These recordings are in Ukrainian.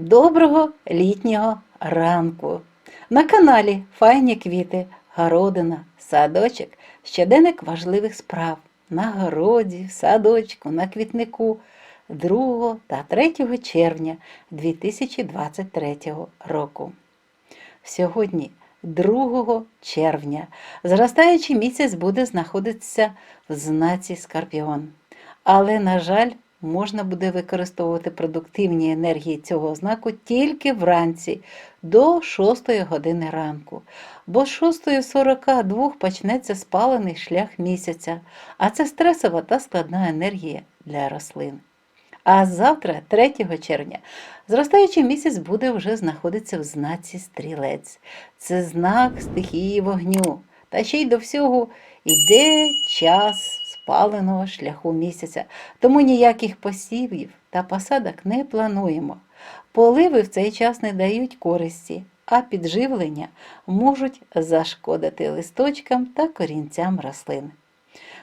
Доброго літнього ранку! На каналі Файні квіти, городина, садочок, щоденник важливих справ на городі, в садочку, на квітнику 2 та 3 червня 2023 року. Сьогодні, 2 червня, зростаючий місяць буде знаходитися в знаці Скорпіон. Але, на жаль, можна буде використовувати продуктивні енергії цього знаку тільки вранці до 6 години ранку. Бо з 6.42 почнеться спалений шлях місяця, а це стресова та складна енергія для рослин. А завтра, 3 червня, зростаючий місяць буде вже знаходитися в знаці стрілець. Це знак стихії вогню. Та ще й до всього йде час спаленого шляху місяця, тому ніяких посівів та посадок не плануємо. Поливи в цей час не дають користі, а підживлення можуть зашкодити листочкам та корінцям рослин.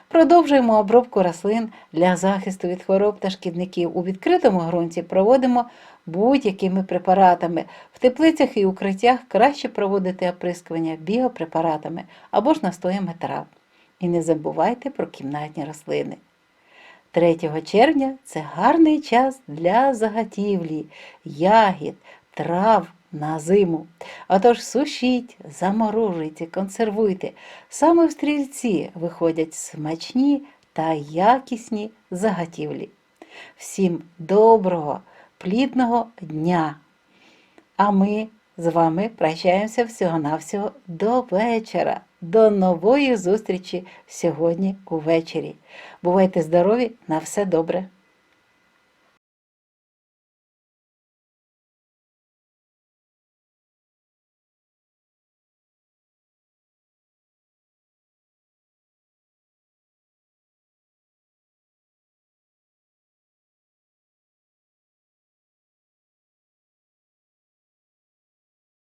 Продовжуємо обробку рослин для захисту від хвороб та шкідників. У відкритому ґрунті проводимо будь-якими препаратами. В теплицях і укриттях краще проводити оприскування біопрепаратами або ж настоями трав. І не забувайте про кімнатні рослини. 3 червня це гарний час для заготівлі, ягід, трав на зиму. Отож сушіть, заморожуйте, консервуйте. Саме в стрільці виходять смачні та якісні заготівлі. Всім доброго, плідного дня! А ми з вами прощаємося всього-навсього до вечора. До нової зустрічі сьогодні увечері. Бувайте здорові, на все добре!